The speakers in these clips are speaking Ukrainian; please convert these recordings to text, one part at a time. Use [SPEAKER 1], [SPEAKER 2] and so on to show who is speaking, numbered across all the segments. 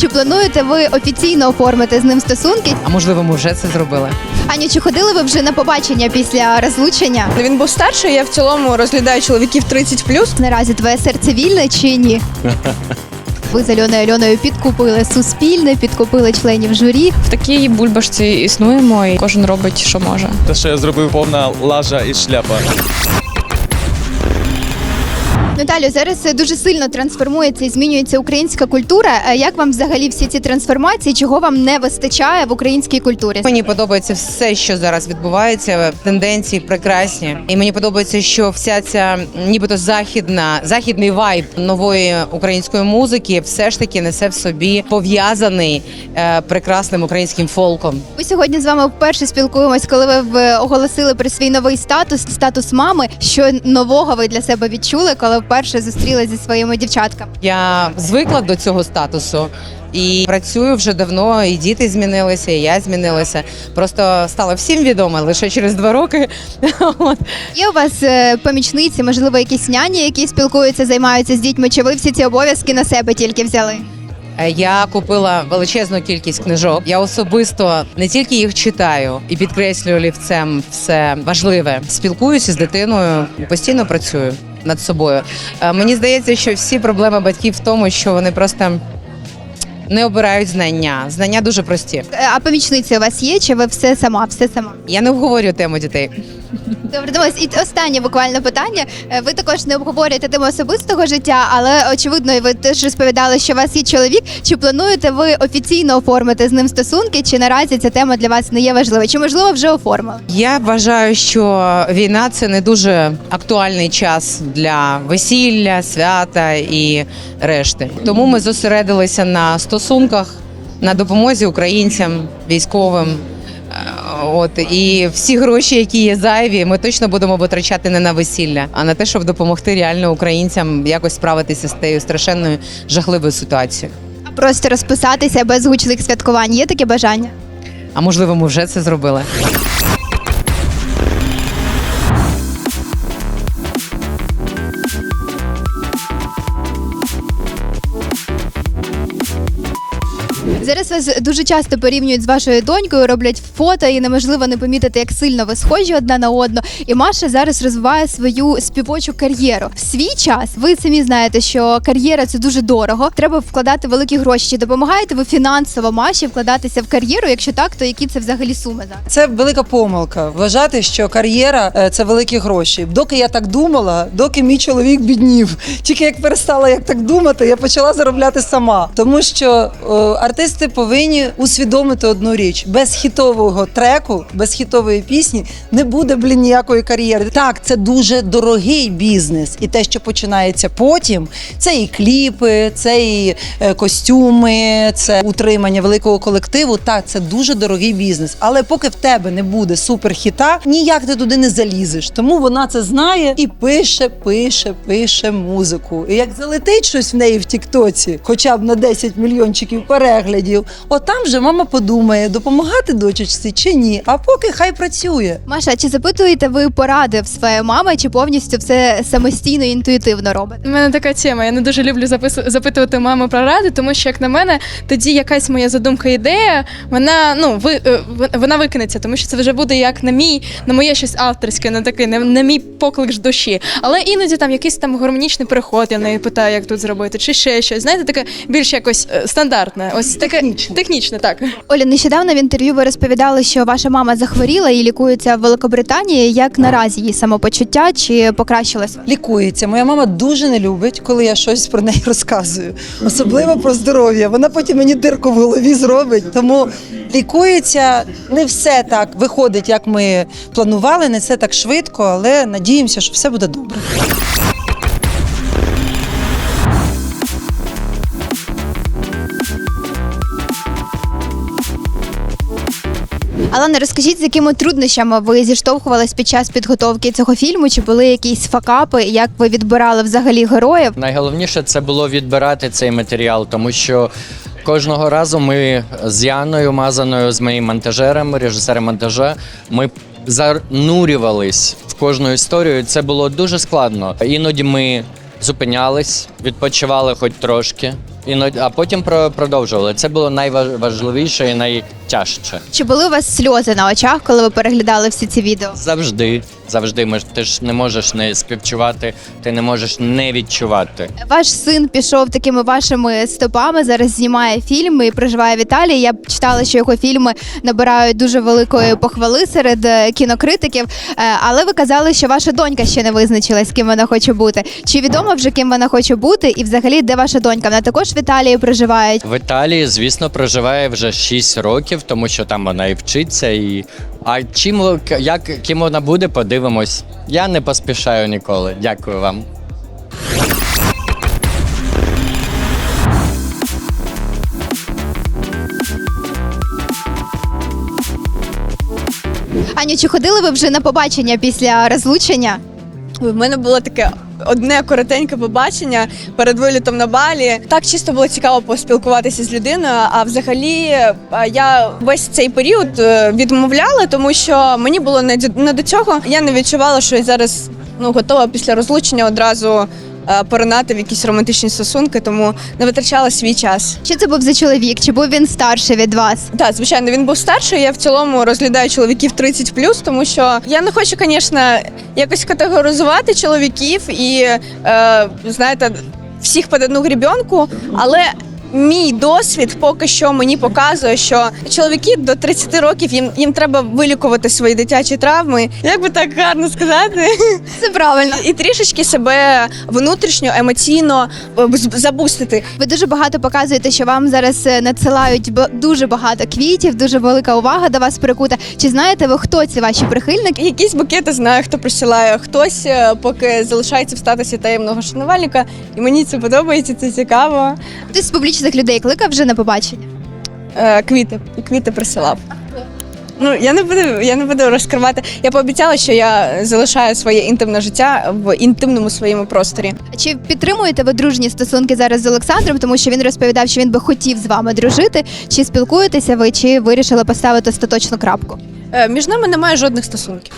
[SPEAKER 1] Чи плануєте ви офіційно оформити з ним стосунки?
[SPEAKER 2] А можливо, ми вже це зробили.
[SPEAKER 1] Аню, чи ходили ви вже на побачення після розлучення?
[SPEAKER 3] Він був старший, я в цілому розглядаю чоловіків 30+.
[SPEAKER 1] Наразі твоє серце вільне чи ні? Ви з Альоною Альоною підкупили суспільне, підкупили членів журі.
[SPEAKER 4] В такій бульбашці існуємо, і кожен робить, що може.
[SPEAKER 5] Те, що я зробив повна лажа і шляпа.
[SPEAKER 1] Наталю, зараз е, дуже сильно трансформується і змінюється українська культура. Е, Як вам взагалі всі ці трансформації? Чого вам не вистачає в українській культурі?
[SPEAKER 2] Мені подобається все, що зараз відбувається. Тенденції прекрасні, і мені подобається, що вся ця нібито західна західний вайб нової української музики все ж таки несе в собі пов'язаний е, прекрасним українським фолком.
[SPEAKER 1] Ми сьогодні з вами вперше спілкуємось, коли ви оголосили про свій новий статус, статус мами. Що нового ви для себе відчули, коли вперше зустрілися зі своїми дівчатками?
[SPEAKER 2] Я звикла до цього статусу. І працюю вже давно, і діти змінилися, і я змінилася. Просто стало всім відомо лише через два роки. От.
[SPEAKER 1] Є у вас е, помічниці, можливо, якісь няні, які спілкуються, займаються з дітьми? Чи ви всі ці обов'язки на себе тільки взяли?
[SPEAKER 2] Е, Я купила величезну кількість книжок. Я особисто не тільки їх читаю і підкреслюю олівцем все важливе. Спілкуюся з дитиною, постійно працюю над собою. Е, Мені здається, що всі проблеми батьків в тому, що вони просто не обирають знання. Знання дуже прості.
[SPEAKER 1] Е, А помічниці у вас є? Чи ви все сама? Все сама?
[SPEAKER 2] Я не обговорюю тему дітей.
[SPEAKER 1] Добре, дивись, і останнє буквально питання. Е, Ви також не обговорюєте тему особистого життя, але очевидно, ви теж розповідали, що у вас є чоловік. Чи плануєте ви офіційно оформити з ним стосунки? Чи наразі ця тема для вас не є важливою? Чи можливо вже оформили?
[SPEAKER 2] Я вважаю, що війна це не дуже актуальний час для весілля, свята і решти. Тому ми зосередилися на стосунках, на допомозі українцям, військовим. От і всі гроші, які є зайві, ми точно будемо витрачати не на весілля, а на те, щоб допомогти реально українцям якось справитися з тією страшенною жахливою ситуацією.
[SPEAKER 1] А просто розписатися без гучних святкувань? Є таке бажання?
[SPEAKER 2] А можливо, ми вже це зробили.
[SPEAKER 1] Зараз вас дуже часто порівнюють з вашою донькою, роблять фото, і неможливо не помітити, як сильно ви схожі одна на одну. І Маша зараз розвиває свою співочу кар'єру. В свій час ви самі знаєте, що кар'єра це дуже дорого. Треба вкладати великі гроші. Чи допомагаєте ви фінансово Маші вкладатися в кар'єру? Якщо так, то які це взагалі суми зараз?
[SPEAKER 6] Це велика помилка. Вважати, що кар'єра е, це великі гроші. Доки я так думала, доки мій чоловік біднів. Тільки як перестала як так думати, я почала заробляти сама. Тому що е, артисти повинні усвідомити одну річ: без хітового треку, без хітової пісні не буде блін ніякої кар'єри. Так, це дуже дорогий бізнес, і те, що починається потім, це і кліпи, це і е, костюми, це утримання великого колективу. Так, це дуже дорогий бізнес. Але поки в тебе не буде суперхіта, ніяк ти туди не залізеш. Тому вона це знає і пише, пише, пише музику. І як залетить щось в неї в Тіктоці, хоча б на 10 мільйончиків переглядів, отам вже мама подумає, допомагати дочечці чи ні. А поки хай працює.
[SPEAKER 1] Маша, чи запитуєте ви поради в своєї мами, чи повністю все самостійно і інтуїтивно робите?
[SPEAKER 4] У мене така тема. Я не дуже люблю запис- запитувати маму про ради, тому що, як на мене, тоді якась моя задумка, ідея, вона ну ви е, вона викинеться, тому що це вже буде як на мій, на моє щось авторське, на такий, на, на мій поклик ж душі. Але іноді там якийсь там гармонічний переход, я в неї питаю, як тут зробити, чи ще щось. Знаєте, таке більш якось е, стандартне. Ось таке
[SPEAKER 6] Технічне.
[SPEAKER 4] технічне, так.
[SPEAKER 1] Оля, нещодавно в інтерв'ю ви розповідали, що ваша мама захворіла і лікується в Великобританії. Як наразі її самопочуття чи покращилось?
[SPEAKER 6] лікується. Моя мама дуже не любить, коли я щось про неї розказую, особливо про здоров'я. Вона потім мені дирку в голові зробить. Тому лікується не все так виходить, як ми планували, не все так швидко, але надіємося, що все буде добре.
[SPEAKER 1] Алана, розкажіть, з якими труднощами ви зіштовхувались під час підготовки цього фільму? Чи були якісь факапи? Як ви відбирали взагалі героїв?
[SPEAKER 7] Найголовніше це було відбирати цей матеріал, тому що кожного разу ми з Яною Мазаною, з моїм монтажером, режисером монтажа, ми занурювались в кожну історію. Це було дуже складно. Іноді ми зупинялись, відпочивали хоч трошки, іноді, а потім про- продовжували. Це було найважливіше і найтяжче.
[SPEAKER 1] Чи були у вас сльози на очах, коли ви переглядали всі ці відео?
[SPEAKER 7] Завжди, завжди. Ми ж ти ж не можеш не співчувати, ти не можеш не відчувати.
[SPEAKER 1] Ваш син пішов такими вашими стопами. Зараз знімає фільми і проживає в Італії. Я читала, що його фільми набирають дуже великої похвали серед е, кінокритиків. Е, Але ви казали, що ваша донька ще не визначилась, ким вона хоче бути. Чи відомо вже ким вона хоче бути? І взагалі, де ваша донька? Вона також в Італії проживає.
[SPEAKER 7] В Італії, звісно, проживає вже 6 років, тому що там вона і вчиться. І... А чим як ким вона буде, подивимось. Я не поспішаю ніколи. Дякую вам.
[SPEAKER 1] Аню, чи ходили ви вже на побачення після розлучення?
[SPEAKER 3] В мене було таке одне коротеньке побачення перед вилітом на балі. Так чисто було цікаво поспілкуватися з людиною. А взагалі е, я весь цей період е, відмовляла, тому що мені було не до цього. Я не відчувала, що я зараз ну готова після розлучення одразу. Е, Поринати в якісь романтичні стосунки, тому не витрачала свій час.
[SPEAKER 1] Що це був за чоловік? Чи був він старший від вас?
[SPEAKER 3] Так, звичайно, він був старший. Я в цілому розглядаю чоловіків 30+, тому що я не хочу, звісно, якось категоризувати чоловіків і е, знаєте, всіх під одну грібенку, але. Мій досвід поки що мені показує, що чоловіки до 30 років їм, їм треба вилікувати свої дитячі травми. Як би так гарно сказати?
[SPEAKER 1] Це правильно.
[SPEAKER 3] І трішечки себе внутрішньо, емоційно е, забустити.
[SPEAKER 1] Ви дуже багато показуєте, що вам зараз е, надсилають дуже багато квітів, дуже велика увага до вас прикута. Чи знаєте ви, хто ці ваші прихильники?
[SPEAKER 3] Якісь букети знаю, хто присилає. Хтось е, поки залишається в статусі таємного шанувальника, і мені це подобається, це цікаво.
[SPEAKER 1] Хтось з публічних людей кликав вже на побачення?
[SPEAKER 3] Е, Квіти, квіти присилав. Ну я не буду, я не буду розкривати. Я пообіцяла, що я залишаю своє інтимне життя в інтимному своєму просторі.
[SPEAKER 1] Чи підтримуєте ви дружні стосунки зараз з Олександром? Тому що він розповідав, що він би хотів з вами дружити. Чи спілкуєтеся ви, чи вирішили поставити остаточну крапку?
[SPEAKER 3] Е, Між нами немає жодних стосунків.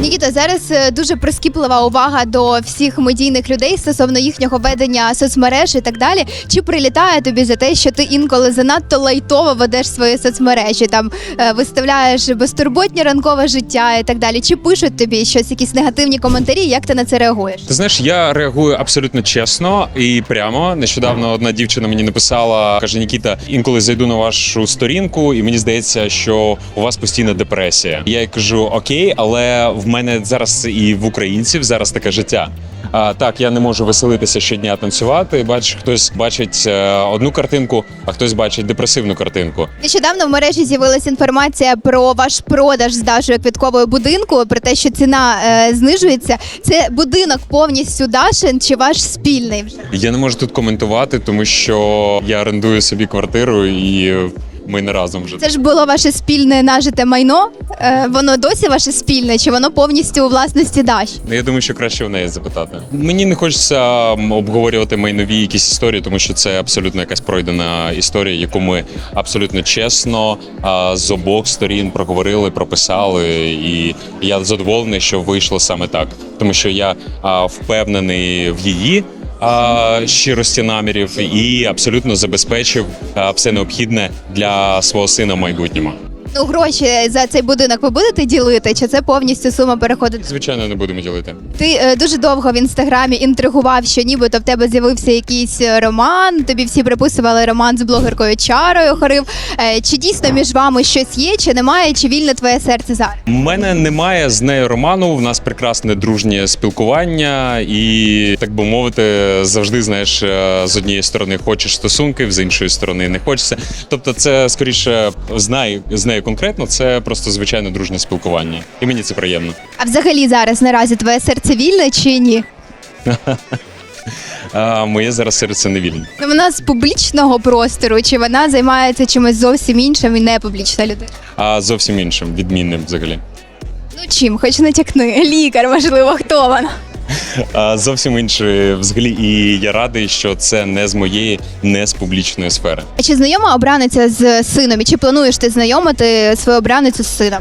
[SPEAKER 1] Нікіто, зараз е, дуже прискіплива увага до всіх медійних людей стосовно їхнього ведення соцмереж і так далі. Чи прилітає тобі за те, що ти інколи занадто лайтово ведеш свої соцмережі, там е, виставляєш безтурботні ранкове життя і так далі? Чи пишуть тобі щось, якісь негативні коментарі? Як ти на це реагуєш?
[SPEAKER 8] Ти знаєш, я реагую абсолютно чесно і прямо. Нещодавно одна дівчина мені написала, каже: Нікіта, інколи зайду на вашу сторінку, і мені здається, що у вас постійна депресія. Я їй кажу: Окей, але в мене зараз і в українців зараз таке життя. А, так, я не можу веселитися щодня танцювати. Бачиш, хтось бачить е, одну картинку, а хтось бачить депресивну картинку.
[SPEAKER 1] Нещодавно в мережі з'явилася інформація про ваш продаж з Дашою квіткового будинку, про те, що ціна е, знижується. Це будинок повністю Дашин чи ваш спільний?
[SPEAKER 8] Я не можу тут коментувати, тому що я орендую собі квартиру і ми не разом вже.
[SPEAKER 1] Це ж було ваше спільне нажите майно. Е, воно досі ваше спільне, чи воно повністю у власності Даші?
[SPEAKER 8] Ну, Я думаю, що краще в неї запитати. Мені не хочеться м, обговорювати майнові якісь історії, тому що це абсолютно якась пройдена історія, яку ми абсолютно чесно а, з обох сторін проговорили, прописали, і я задоволений, що вийшло саме так, тому що я а, впевнений в її. Щирості намірів і абсолютно забезпечив все необхідне для свого сина в майбутньому.
[SPEAKER 1] Ну, гроші за цей будинок ви будете ділити, чи це повністю сума переходить?
[SPEAKER 8] Звичайно, не будемо ділити.
[SPEAKER 1] Ти е, дуже довго в інстаграмі інтригував, що нібито в тебе з'явився якийсь е, роман. Тобі всі приписували роман з блогеркою Чарою Хорив. Е, чи дійсно між вами щось є, чи немає, чи вільне твоє серце зараз?
[SPEAKER 8] У мене немає з нею роману. В нас прекрасне дружнє спілкування, і так би мовити, завжди знаєш, е, з однієї сторони хочеш стосунків, з іншої сторони не хочеться. Тобто, це скоріше знай з нею конкретно. Це просто звичайне дружнє спілкування, і мені це приємно.
[SPEAKER 1] А взагалі зараз наразі твоє серце вільне чи ні?
[SPEAKER 8] А моє зараз серце не вільне.
[SPEAKER 1] Ну, вона з публічного простору, чи вона займається чимось зовсім іншим і не публічна людина?
[SPEAKER 8] А зовсім іншим, відмінним взагалі.
[SPEAKER 1] Ну чим, хоч натякни. Лікар, можливо, хто вона?
[SPEAKER 8] А, Зовсім інший взагалі, і я радий, що це не з моєї, не з публічної сфери.
[SPEAKER 1] А Чи знайома обраниця з сином? І чи плануєш ти знайомити свою обраницю з сином?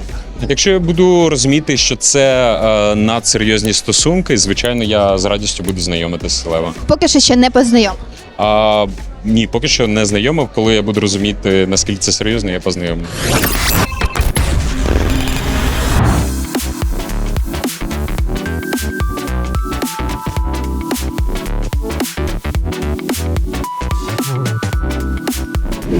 [SPEAKER 8] Якщо я буду розуміти, що це е, надсерйозні стосунки, звичайно, я з радістю буду знайомитися з Левом.
[SPEAKER 1] Поки що ще не познайом.
[SPEAKER 8] А ні, поки що не знайомив. Коли я буду розуміти, наскільки це серйозно, я познайомлю.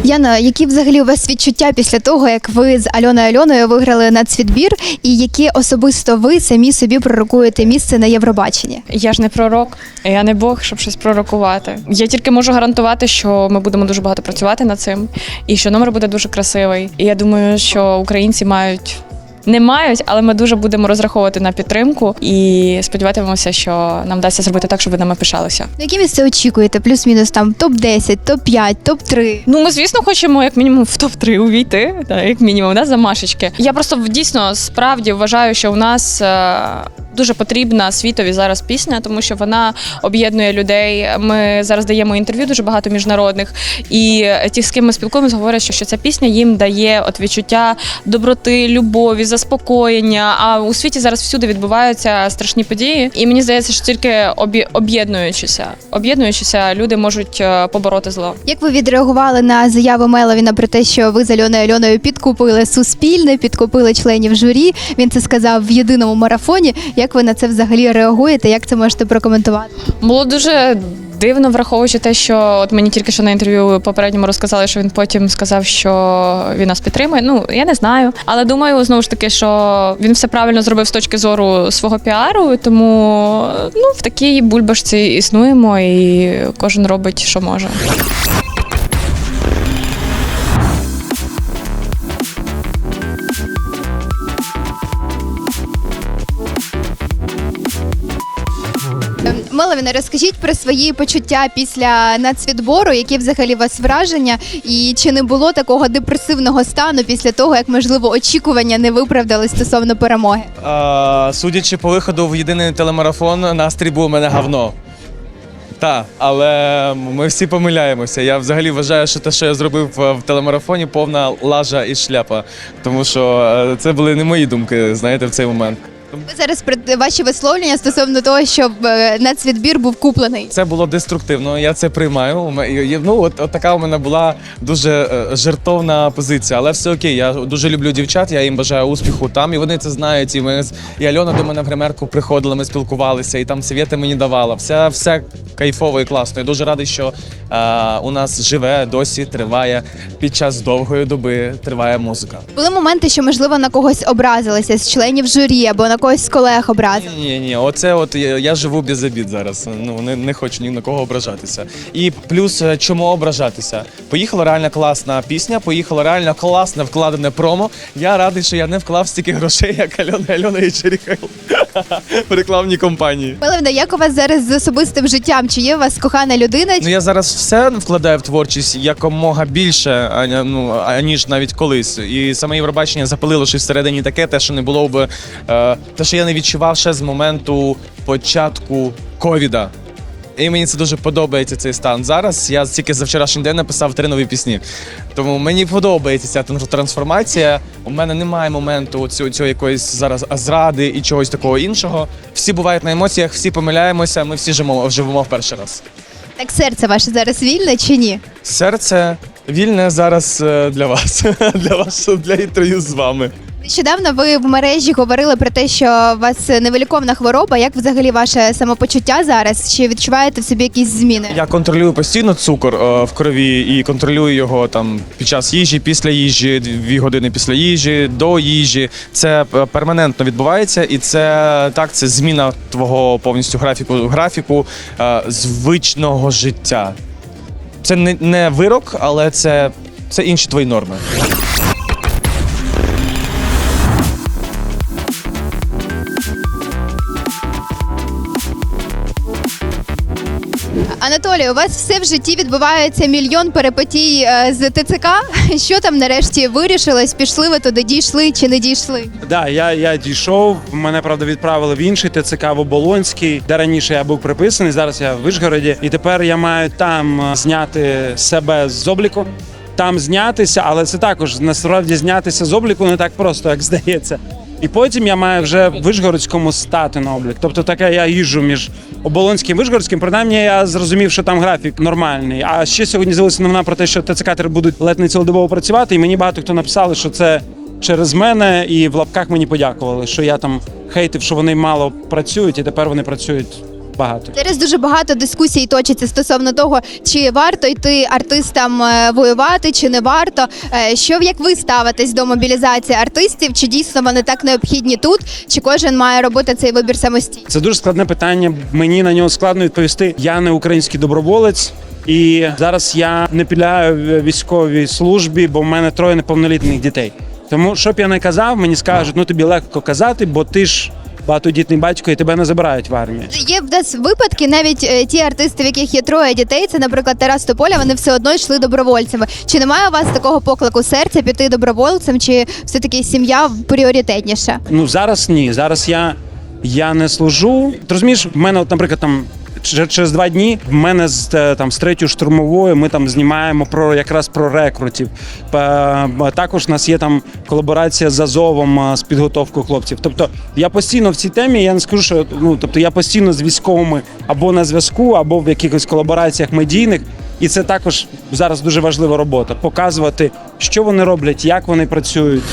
[SPEAKER 1] Яна, які взагалі у вас відчуття після того, як ви з Альоною Альоною виграли нацвідбір, і які особисто ви самі собі пророкуєте місце на Євробаченні?
[SPEAKER 9] Я ж не пророк, я не Бог, щоб щось пророкувати. Я тільки можу гарантувати, що ми будемо дуже багато працювати над цим, і що номер буде дуже красивий. І я думаю, що українці мають. Не мають, але ми дуже будемо розраховувати на підтримку і сподіватимемося, що нам вдасться зробити так, щоб нами пишалися.
[SPEAKER 1] На які місце очікуєте? Плюс-мінус там топ 10 топ 5 топ 3
[SPEAKER 9] Ну, ми, звісно, хочемо як мінімум в топ 3 увійти, так, як мінімум, да, за машечки. Я просто дійсно справді вважаю, що у нас е, дуже потрібна світові зараз пісня, тому що вона об'єднує людей. Ми зараз даємо інтерв'ю дуже багато міжнародних, і ті, з ким ми спілкуємося, говорять, що, ця пісня їм дає от відчуття доброти, любові, заспокоєння. А у світі зараз всюди відбуваються страшні події. І мені здається, що тільки об'єднуючися, об'єднуючися, люди можуть е, побороти зло.
[SPEAKER 1] Як ви відреагували на заяву Меловіна про те, що ви з Альоною Альоною підкупили суспільне, підкупили членів журі? Він це сказав в єдиному марафоні. Як ви на це взагалі реагуєте? Як це можете прокоментувати?
[SPEAKER 9] Було дуже дивно, враховуючи те, що от мені тільки що на інтерв'ю попередньому розказали, що він потім сказав, що він нас підтримує. Ну я не знаю. Але думаю, знову ж таки, що він все правильно зробив з точки зору свого піару. Тому ну в такій бульбашці існуємо, і кожен робить, що може.
[SPEAKER 1] Ем, розкажіть про свої почуття після нацвідбору, які взагалі у вас враження, і чи не було такого депресивного стану після того, як можливо очікування не виправдали стосовно перемоги?
[SPEAKER 5] А, судячи по виходу в єдиний телемарафон, настрій був у мене говно. Так, але ми всі помиляємося. Я взагалі вважаю, що те, що я зробив е, в телемарафоні, повна лажа і шляпа. Тому що е, це були не мої думки, знаєте, в цей момент.
[SPEAKER 1] Ви зараз ваші висловлення стосовно того, щоб е, нацвідбір був куплений.
[SPEAKER 5] Це було деструктивно, я це приймаю. Ну, от, от така у мене була дуже е, жертовна позиція, але все окей. Я дуже люблю дівчат, я їм бажаю успіху там, і вони це знають. І ми з- і Альона до мене в гримерку приходила, ми спілкувалися, і там совєти мені давала. Все, все кайфово і класно. Я дуже радий, що е, у нас живе, досі триває під час довгої доби триває музика.
[SPEAKER 1] Були моменти, що можливо на когось образилися з членів журі або на когось з колег образили.
[SPEAKER 5] Ні, ні, оце от я, я живу без обід зараз. Ну не, не хочу ні на кого ображатися. І плюс е, чому ображатися? Поїхала реально класна пісня, поїхала реально класне вкладене промо. Я радий, що я не вклав стільки грошей, як Альона Альона і Черіхел в рекламній компанії.
[SPEAKER 1] Меловіна, як у вас зараз з особистим життям? Чи є у вас кохана людина?
[SPEAKER 5] Ну я зараз все вкладаю в творчість якомога більше, а- ну, аніж навіть колись. І саме Євробачення запалило щось всередині таке, те, що не було б е, те, що я не відчував ще з моменту початку ковіда. І мені це дуже подобається цей стан. Зараз я тільки за вчорашній день написав три нові пісні. Тому мені подобається ця тран- трансформація. У мене немає моменту цього, цього якоїсь зараз зради і чогось такого іншого. Всі бувають на емоціях, всі помиляємося, ми всі живемо, живемо в перший раз.
[SPEAKER 1] Так серце ваше зараз вільне чи ні?
[SPEAKER 5] Серце вільне зараз е, для вас, для вас, для інтерв'ю з вами.
[SPEAKER 1] Нещодавно ви в мережі говорили про те, що у вас невиліковна хвороба. Як взагалі ваше самопочуття зараз? Чи відчуваєте в собі якісь зміни?
[SPEAKER 5] Я контролюю постійно цукор е, в крові і контролюю його там під час їжі, після їжі, дві години після їжі, до їжі. Це е, перманентно відбувається, і це так, це зміна твого повністю графіку графіку е, звичного життя. Це не, не вирок, але це, це інші твої норми.
[SPEAKER 1] Анатолій, у вас все в житті відбувається мільйон перипетій е, з ТЦК. Що там нарешті вирішилось? Пішли ви туди, дійшли чи не дійшли?
[SPEAKER 10] Да, я, я дійшов. Мене правда відправили в інший ТЦК в Оболонський, де раніше я був приписаний. Зараз я в Вишгороді, і тепер я маю там е, зняти себе з обліку. Там знятися, але це також насправді знятися з обліку не так просто, як здається. І потім я маю вже в Вишгородському стати на облік. Тобто таке я їжджу між Оболонським і Вишгородським. Принаймні я зрозумів, що там графік нормальний. А ще сьогодні з'явилася новина про те, що ТЦК будуть ледь не цілодобово працювати, і мені багато хто написали, що це через мене, і в лапках мені подякували, що я там хейтив, що вони мало працюють, і тепер вони працюють багато.
[SPEAKER 1] Зараз дуже багато дискусій точиться стосовно того, чи варто йти артистам е, воювати, чи не варто. Е, Що як ви ставитесь до мобілізації артистів? Чи дійсно вони так необхідні тут? Чи кожен має робити цей вибір самостійно?
[SPEAKER 10] Це дуже складне питання. Мені на нього складно відповісти. Я не український доброволець. І зараз я не підлягаю військовій службі, бо в мене троє неповнолітніх дітей. Тому що б я не казав, мені скажуть, ну тобі легко казати, бо ти ж багатодітний батько і тебе не забирають в армію.
[SPEAKER 1] Є в нас випадки, навіть е, ті артисти, в яких є троє дітей, це, наприклад, Тарас Тополя, вони все одно йшли добровольцями. Чи немає у вас такого поклику серця піти добровольцем, чи все таки сім'я пріоритетніша?
[SPEAKER 10] Ну зараз ні. Зараз я, я не служу. Ти розумієш, в мене, от, наприклад, там. Чер- Через два дні в мене з е, там з третьою штурмовою ми там знімаємо про якраз про рекрутів. Також у нас є там колаборація з Азовом з підготовкою хлопців. Тобто я постійно в цій темі. Я не скажу, що ну тобто я постійно з військовими або на зв'язку, або в якихось колабораціях медійних. І це також зараз дуже важлива робота показувати, що вони роблять, як вони працюють.